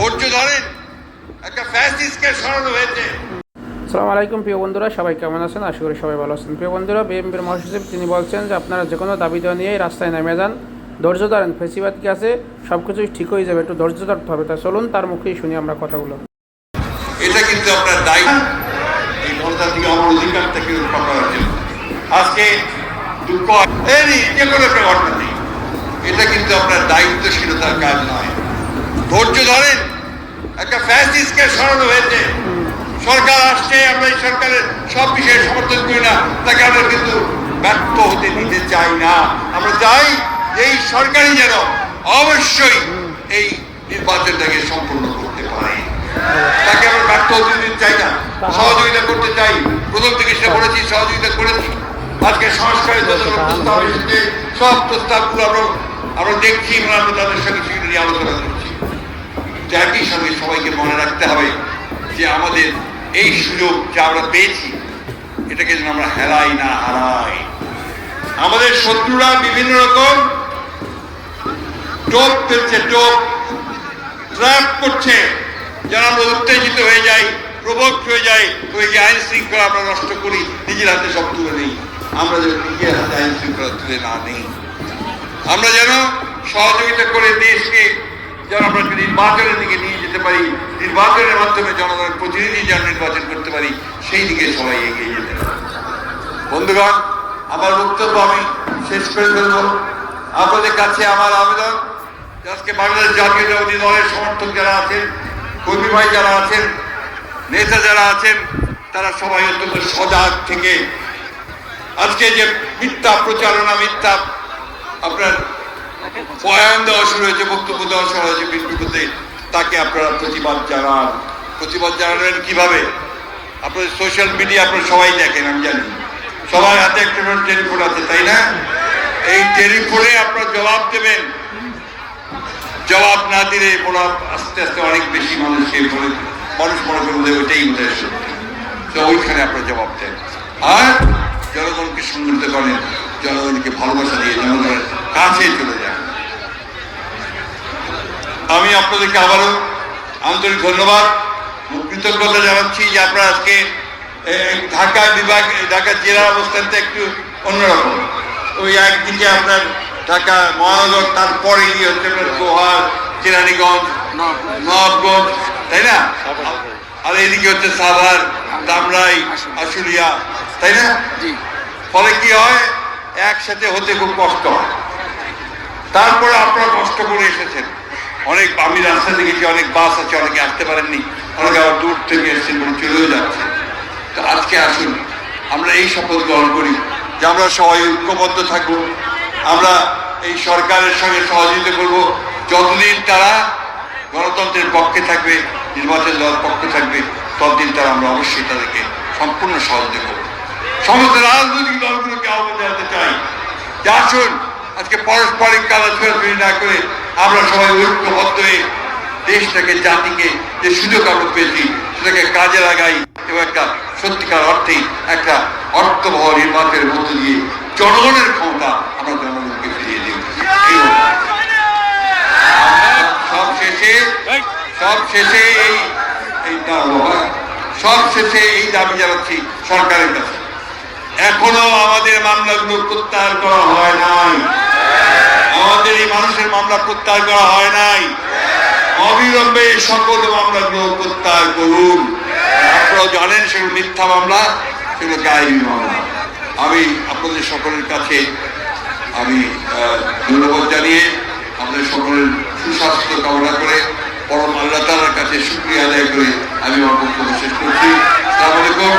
ধৈর্য ধরেন। একটা ফ্যাসিস্টকে সরানো হয়েছে। আসসালামু আলাইকুম প্রিয় বন্ধুরা সবাই কেমন আছেন? আশা করি সবাই ভালো আছেন। প্রিয় বন্ধুরা বিএনপির মহাসচিব তিনি বলছেন যে আপনারা যে কোনো দাবি দেওয়া নিয়েই রাস্তায় নেমে যান। ধৈর্য ধরেন ফেসিবাদ কি আছে? সব কিছুই ঠিক হয়ে যাবে একটু ধৈর্য ধরতে হবে। তা চলুন তার মুখেই শুনি আমরা কথাগুলো। এটা কিন্তু আপনার দায়িত্ব এই গণতান্ত্রিক আমার করার জন্য আজকে দুঃখ যে কোনো একটা ঘটনা নেই। এটা কিন্তু আপনার দায়িত্বশীলতার কাজ নয়। ধৈর্য ধরেন। একটা ফ্যাসিস্টকে সরানো হয়েছে। সরকার আসছে, আমরা এই সরকারের সব বিষয়ে সমর্থন করি না। তাকে আমরা কিন্তু ব্যর্থ হতে দিতে চাই না। আমরা চাই এই সরকারই যেন অবশ্যই এই নির্বাচনটাকে সম্পূর্ণ করতে পারে। তাকে আমরা ব্যর্থ হতে দিতে চাই না। সহযোগিতা করতে চাই। প্রথম থেকে সেটা বলেছি সহযোগিতা করেছি। আজকে সংস্কারের জন্য প্রস্তাব এসেছে, সব প্রস্তাবগুলো আমরা আমরা দেখছি আমরা তাদের সঙ্গে সেগুলো আলোচনা একই সঙ্গে সবাইকে মনে রাখতে হবে যে আমাদের এই সুযোগ যা আমরা পেয়েছি, এটাকে যেন আমরা হেলাই না হারাই। আমাদের শত্রুরা বিভিন্ন রকম টোপ ফেলছে, টোপ ট্র্যাপ করছে। যেন আমরা উত্তেজিত হয়ে যাই প্রভোগ হয়ে যাই ওই যে আইন শৃঙ্খলা আমরা নষ্ট করি, নিজের হাতে সব তুলে নেই। আমরা যেন নিজের হাতে আইন শৃঙ্খলা তুলে না নেই। আমরা যেন সহযোগিতা করে দেশকে যেন আমরা নির্বাচনের দিকে নিয়ে যেতে পারি, নির্বাচনের মাধ্যমে জনগণের প্রতিনিধি যেন নির্বাচন করতে পারি, সেই দিকে সবাই এগিয়ে যেতে পারি। বন্ধুগণ, আমার বক্তব্য আমি শেষ করে ফেলব। আপনাদের কাছে আমার আবেদন আজকে বাংলাদেশ জাতীয় জাতীয়তাবাদী দলের সমর্থক যারা আছেন, কর্মী ভাই যারা আছেন, নেতা যারা আছেন, তারা সবাই অত্যন্ত সজাগ থেকে আজকে যে মিথ্যা প্রচারণা, মিথ্যা আপনার বয়ান দেওয়া শুরু হয়েছে বক্তব্য দেওয়া শুরু হয়েছে বিদ্যুতে তাকে আপনারা প্রতিবাদ জানান। প্রতিবাদ জানাবেন কীভাবে? আপনাদের সোশ্যাল মিডিয়া আপনারা সবাই দেখেন, আমি জানি। সবার হাতে একটা টেলিফোন আছে, তাই না? এই টেলিফোনে আপনারা জবাব দেবেন। জবাব না দিলে ওরা আস্তে আস্তে অনেক বেশি মানুষকে বলে, মানুষ মনে করবে ওইটাই উদ্দেশ্য তো ওইখানে আপনারা জবাব দেন। আর জনগণকে সংগঠিত করেন, জনগণকে ভালোবাসা দিয়ে জনগণের কাছে চলে আমি আপনাদেরকে আবারও আন্তরিক ধন্যবাদ। কৃতজ্ঞতা জানাচ্ছি যে আপনারা আজকে ঢাকা বিভাগ ঢাকা জেলার অবস্থানটা একটু অন্যরকম। ওই একদিকে আপনার ঢাকা মহানগর তারপরে গিয়ে হচ্ছে আপনার গোহার কেরানীগঞ্জ নবাবগঞ্জ তাই না? আর এদিকে হচ্ছে সাভার দামরাই আশুলিয়া তাই না? ফলে কি হয় একসাথে হতে খুব কষ্ট হয়। তারপরে আপনারা কষ্ট করে এসেছেন। অনেক আমি রাস্তা দেখেছি অনেক বাস আছে, অনেকে আসতে পারেননি। অনেকে আবার দূর থেকে এসেছেন এবং চলেও যাচ্ছে। তো আজকে আসুন, আমরা এই শপথ গ্রহণ করি যে আমরা সবাই ঐক্যবদ্ধ থাকব, আমরা এই সরকারের সঙ্গে সহযোগিতা করব। যতদিন তারা গণতন্ত্রের পক্ষে থাকবে, নির্বাচন দেওয়ার পক্ষে থাকবে, ততদিন তারা আমরা অবশ্যই তাদেরকে সম্পূর্ণ সহযোগিতা করব। সমস্ত রাজনৈতিক দলগুলোকে আহ্বান জানাতে চাই। যে আসুন, আজকে পারস্পরিক ছোড়াছুড়ি না করে আমরা সবাই ঐক্যবদ্ধ হয়ে দেশটাকে জাতিকে যে সুযোগ আমরা পেয়েছি, সেটাকে কাজে লাগাই এবং একটা সত্যিকার অর্থেই একটা অর্থবহ নির্বাচনের মধ্য দিয়ে জনগণের ক্ষমতা আমরা জনগণকে ফিরিয়ে দিই। সব শেষে এই এই সব শেষে এই দাবি জানাচ্ছি সরকারের কাছে। এখনও আমাদের মামলাগুলো প্রত্যাহার করা হয় নাই। আমাদের এই মানুষের মামলা প্রত্যাহার করা হয় নাই। অবিলম্বে সকল মামলাগুলো প্রত্যাহার করুন। আপনারা জানেন সেগুলো মিথ্যা মামলা, সেগুলো গায়েবী মামলা। আমি আপনাদের সকলের কাছে আমি ধন্যবাদ জানিয়ে আপনাদের সকলের সুস্বাস্থ্য কামনা করে পরম আল্লাহ তালার কাছে শুক্রিয়া আদায় করে আমি আমার বক্তব্য শেষ করছি। আসসালামু আলাইকুম।